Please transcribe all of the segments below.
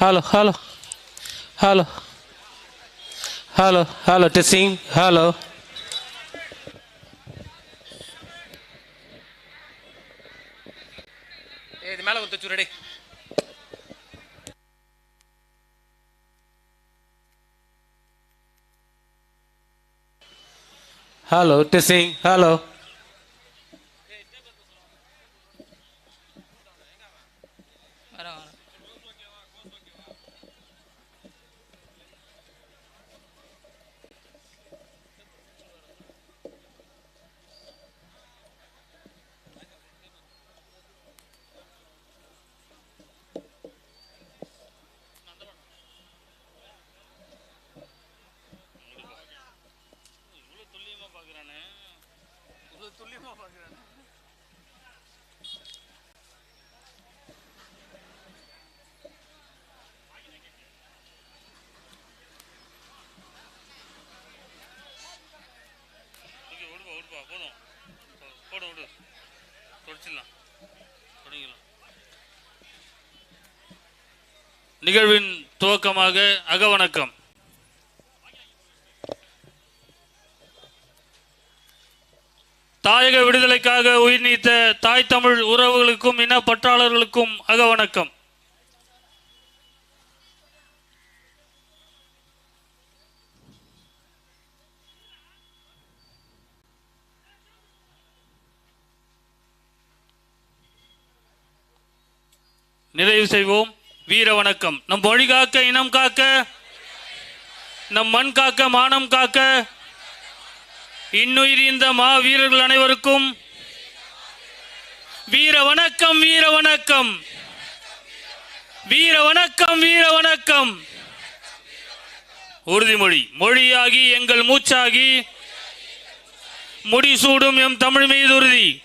Hello, hello, hello, hello, hello, testing, hello. ஏய், இது மேல வந்து ready hello testing hello okay வா போதும் விடு. தொடச்சிடலாம். தொடங்கிடலாம். நிகழ்வின் துவக்கமாக அகவணக்கம் தாயக விடுதலைக்காக உயிர் நீத்த தாய் தமிழ் உறவுகளுக்கும் இன பற்றாளர்களுக்கும் அகவணக்கம் நிறைவு செய்வோம். வீர வணக்கம். நம் மொழி காக்க இனம் காக்க நம் மண் காக்க மானம் காக்க இன்னுயிர் இந்த மா வீரர்கள் அனைவருக்கும் வீர வணக்கம் வீர வணக்கம். வீர வணக்கம் வீர வணக்கம். உறுதிமொழி. மொழியாகி எங்கள் மூச்சாகி முடிசூடும் எம் தமிழ் மீது உறுதி.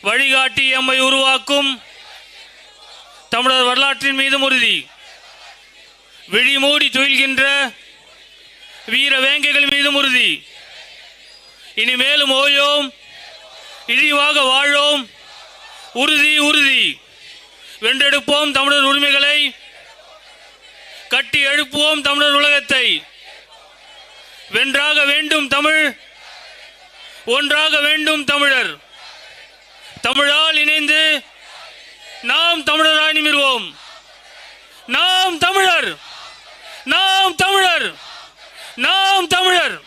வழிகாட்டி எம்மை உருவாக்கும். தமிழர் வரலாற்றின் மீதும் உறுதி. விழி மூடி துயில்கின்ற வீர வேங்கைகள் மீதும் உறுதி. இனிமேலும் ஓயோம் இழிவாக வாழோம் உறுதி உறுதி. வென்றெடுப்போம் தமிழர் உரிமைகளை கட்டி எழுப்புவோம் தமிழர் உலகத்தை. வென்றாக வேண்டும் தமிழ் ஒன்றாக வேண்டும் தமிழர். தமிழால் இணைந்து நாம் தமிழராய் நிமிர்வோம் நாம் தமிழர். நாம் தமிழர். நாம் தமிழர்.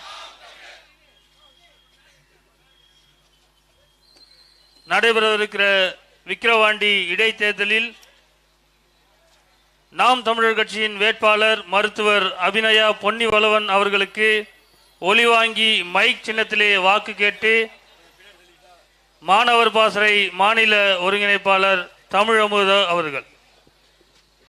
நடைபெறவிருக்கிற விக்கிரவாண்டி இடைத்தேர்தலில் நாம் தமிழர் கட்சியின் வேட்பாளர் மருத்துவர் அபிநயா பொன்னிவளவன் அவர்களுக்கு ஒலி வாங்கி மைக் சின்னத்திலே வாக்கு கேட்டு மாணவர் பாசறை மாநில ஒருங்கிணைப்பாளர் தமிழ் அமுத அவர்கள்.